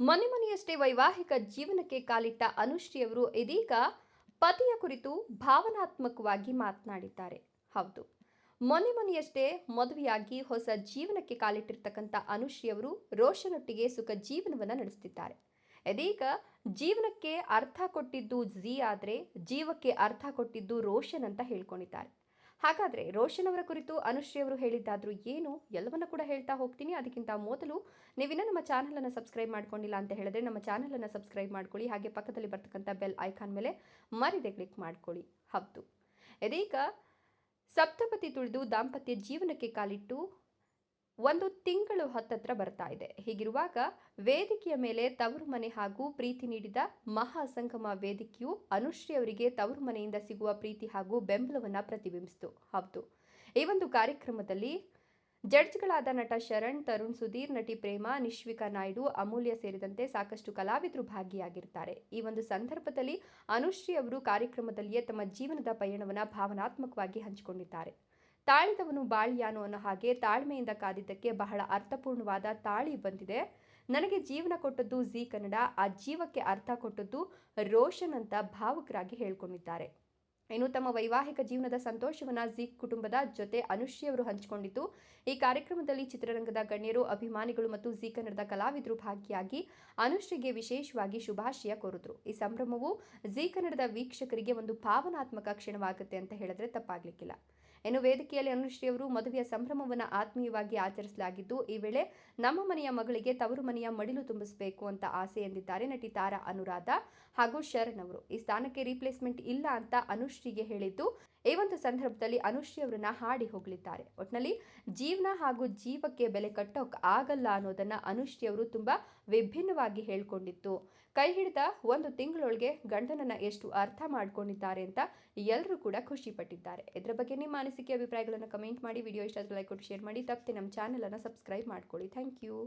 ಮನೆ ಮನೆಯಷ್ಟೇ ವೈವಾಹಿಕ ಜೀವನಕ್ಕೆ ಕಾಲಿಟ್ಟ ಅನುಶ್ರೀಯವರು ಇದೀಗ ಪತಿಯ ಕುರಿತು ಭಾವನಾತ್ಮಕವಾಗಿ ಮಾತನಾಡಿದ್ದಾರೆ. ಹೌದು ಮೊನ್ನೆ ಮದುವೆಯಾಗಿ ಹೊಸ ಜೀವನಕ್ಕೆ ಕಾಲಿಟ್ಟಿರ್ತಕ್ಕಂಥ ಅನುಶ್ರೀಯವರು ರೋಷನೊಟ್ಟಿಗೆ ಸುಖ ಜೀವನವನ್ನು ನಡೆಸುತ್ತಿದ್ದಾರೆ ಇದೀಗ ಜೀವನಕ್ಕೆ ಅರ್ಥ ಕೊಟ್ಟಿದ್ದು ಝೀ ಆದರೆ ಜೀವಕ್ಕೆ ಅರ್ಥ ಕೊಟ್ಟಿದ್ದು ರೋಷನ್ ಅಂತ ಹೇಳ್ಕೊಂಡಿದ್ದಾರೆ. ಹಾಗಾದ್ರೆ ರೋಷನ್ ಅವರ ಕುರಿತು ಅನುಶ್ರೀ ಅವರು ಹೇಳಿದ್ದಾದರೂ ಏನು? ಎಲ್ಲವನ್ನ ಕೂಡ ಹೇಳ್ತಾ ಹೋಗ್ತೀನಿ. ಅದಕ್ಕಿಂತ ಮೊದಲು ನೀವಿನ್ನ ನಮ್ಮ ಚಾನಲನ್ನು ಸಬ್ಸ್ಕ್ರೈಬ್ ಮಾಡ್ಕೊಂಡಿಲ್ಲ ಅಂತ ಹೇಳಿದ್ರೆ ನಮ್ಮ ಚಾನಲನ್ನು ಸಬ್ಸ್ಕ್ರೈಬ್ ಮಾಡ್ಕೊಳ್ಳಿ. ಹಾಗೆ ಪಕ್ಕದಲ್ಲಿ ಬರ್ತಕ್ಕಂಥ ಬೆಲ್ ಐಕಾನ್ ಮೇಲೆ ಮರಿದೆ ಕ್ಲಿಕ್ ಮಾಡ್ಕೊಳ್ಳಿ. ಹೌದು. ಇದೀಗ ಸಪ್ತಪತಿ ತುಳಿದು ದಾಂಪತ್ಯ ಜೀವನಕ್ಕೆ ಕಾಲಿಟ್ಟು ಒಂದು ತಿಂಗಳು ಹತ್ತತ್ರ ಬರ್ತಾ ಇದೆ. ಹೀಗಿರುವಾಗ ವೇದಿಕೆಯ ಮೇಲೆ ತವರು ಮನೆ ಹಾಗೂ ಪ್ರೀತಿ ನೀಡಿದ ಮಹಾಸಂಗಮ ವೇದಿಕೆಯು ಅನುಶ್ರೀ ಅವರಿಗೆ ತವರು ಮನೆಯಿಂದ ಸಿಗುವ ಪ್ರೀತಿ ಹಾಗೂ ಬೆಂಬಲವನ್ನು ಪ್ರತಿಬಿಂಬಿಸಿತು. ಹೌದು. ಈ ಒಂದು ಕಾರ್ಯಕ್ರಮದಲ್ಲಿ ಜಡ್ಜ್ಗಳಾದ ನಟ ಶರಣ್, ತರುಣ್ ಸುಧೀರ್, ನಟಿ ಪ್ರೇಮ, ನಿಶ್ವಿಕಾ ನಾಯ್ಡು, ಅಮೂಲ್ಯ ಸೇರಿದಂತೆ ಸಾಕಷ್ಟು ಕಲಾವಿದರು ಭಾಗಿಯಾಗಿರ್ತಾರೆ. ಈ ಒಂದು ಸಂದರ್ಭದಲ್ಲಿ ಅನುಶ್ರೀ ಅವರು ಕಾರ್ಯಕ್ರಮದಲ್ಲಿಯೇ ತಮ್ಮ ಜೀವನದ ಪಯಣವನ್ನು ಭಾವನಾತ್ಮಕವಾಗಿ ಹಂಚಿಕೊಂಡಿದ್ದಾರೆ. ತಾಳಿದವನು ಬಾಳಿಯಾನು ಅನ್ನೋ ಹಾಗೆ ತಾಳ್ಮೆಯಿಂದ ಕಾದಿದ್ದಕ್ಕೆ ಬಹಳ ಅರ್ಥಪೂರ್ಣವಾದ ತಾಳಿ ಬಂದಿದೆ. ನನಗೆ ಜೀವನ ಕೊಟ್ಟದ್ದು ಜಿ ಕನ್ನಡ, ಆ ಜೀವಕ್ಕೆ ಅರ್ಥ ಕೊಟ್ಟದ್ದು ರೋಷನ್ ಅಂತ ಭಾವುಕರಾಗಿ ಹೇಳ್ಕೊಂಡಿದ್ದಾರೆ. ಇನ್ನು ತಮ್ಮ ವೈವಾಹಿಕ ಜೀವನದ ಸಂತೋಷವನ್ನ ಜಿ ಕುಟುಂಬದ ಜೊತೆ ಅನುಶ್ರೀ ಅವರು ಹಂಚಿಕೊಂಡಿದ್ದು, ಈ ಕಾರ್ಯಕ್ರಮದಲ್ಲಿ ಚಿತ್ರರಂಗದ ಗಣ್ಯರು, ಅಭಿಮಾನಿಗಳು ಮತ್ತು ಜಿ ಕನ್ನಡದ ಕಲಾವಿದರು ಭಾಗಿಯಾಗಿ ಅನುಶ್ರೀಗೆ ವಿಶೇಷವಾಗಿ ಶುಭಾಶಯ ಕೋರಿದ್ರು. ಈ ಸಂಭ್ರಮವು ಜೀ ಕನ್ನಡದ ವೀಕ್ಷಕರಿಗೆ ಒಂದು ಭಾವನಾತ್ಮಕ ಕ್ಷಣವಾಗುತ್ತೆ ಅಂತ ಹೇಳಿದ್ರೆ ತಪ್ಪಾಗ್ಲಿಕ್ಕಿಲ್ಲ. ಇನ್ನು ವೇದಿಕೆಯಲ್ಲಿ ಅನುಶ್ರೀ ಅವರು ಮದುವೆಯ ಸಂಭ್ರಮವನ್ನು ಆತ್ಮೀಯವಾಗಿ ಆಚರಿಸಲಾಗಿದ್ದು, ಈ ವೇಳೆ ನಮ್ಮ ಮನೆಯ ಮಗಳಿಗೆ ತವರು ಮನೆಯ ಮಡಿಲು ತುಂಬಿಸಬೇಕು ಅಂತ ಆಸೆ ಎಂದಿದ್ದಾರೆ ನಟಿ ತಾರಾ ಅನುರಾಧ ಹಾಗೂ ಶರಣ್ ಅವರು. ಈ ಸ್ಥಾನಕ್ಕೆ ರೀಪ್ಲೇಸ್ಮೆಂಟ್ ಇಲ್ಲ ಅಂತ ಅನುಶ್ರೀಗೆ ಹೇಳಿದ್ದು ಈ ಒಂದು ಸಂದರ್ಭದಲ್ಲಿ ಅನುಶ್ರೀ ಅವರನ್ನ ಹಾಡಿ ಹೋಗಲಿದ್ದಾರೆ ಒಟ್ನಲ್ಲಿ ಜೀವನ ಹಾಗೂ ಜೀವಕ್ಕೆ ಬೆಲೆ ಕಟ್ಟೋಕ್ ಆಗಲ್ಲ ಅನ್ನೋದನ್ನ ಅನುಶ್ರೀ ಅವರು ತುಂಬಾ ವಿಭಿನ್ನವಾಗಿ ಹೇಳ್ಕೊಂಡಿತ್ತು. ಕೈ ಹಿಡಿದ ಒಂದು ತಿಂಗಳೊಳಗೆ ಗಂಡನನ್ನ ಎಷ್ಟು ಅರ್ಥ ಮಾಡ್ಕೊಂಡಿದ್ದಾರೆ ಅಂತ ಎಲ್ಲರೂ ಕೂಡ ಖುಷಿ ಪಟ್ಟಿದ್ದಾರೆ. ಇದರ ಬಗ್ಗೆ ನಿಮ್ಮ ಅನಿಸಿಕೆ, ಅಭಿಪ್ರಾಯಗಳನ್ನು ಕಮೆಂಟ್ ಮಾಡಿ ವಿಡಿಯೋ ಇಷ್ಟ ಲೈಕ್ ಕೊಟ್ಟು ಶೇರ್ ಮಾಡಿ. ತಪ್ಪದೆ ನಮ್ಮ ಚಾನಲನ್ನು ಸಬ್ಸ್ಕ್ರೈಬ್ ಮಾಡ್ಕೊಳ್ಳಿ. Thank you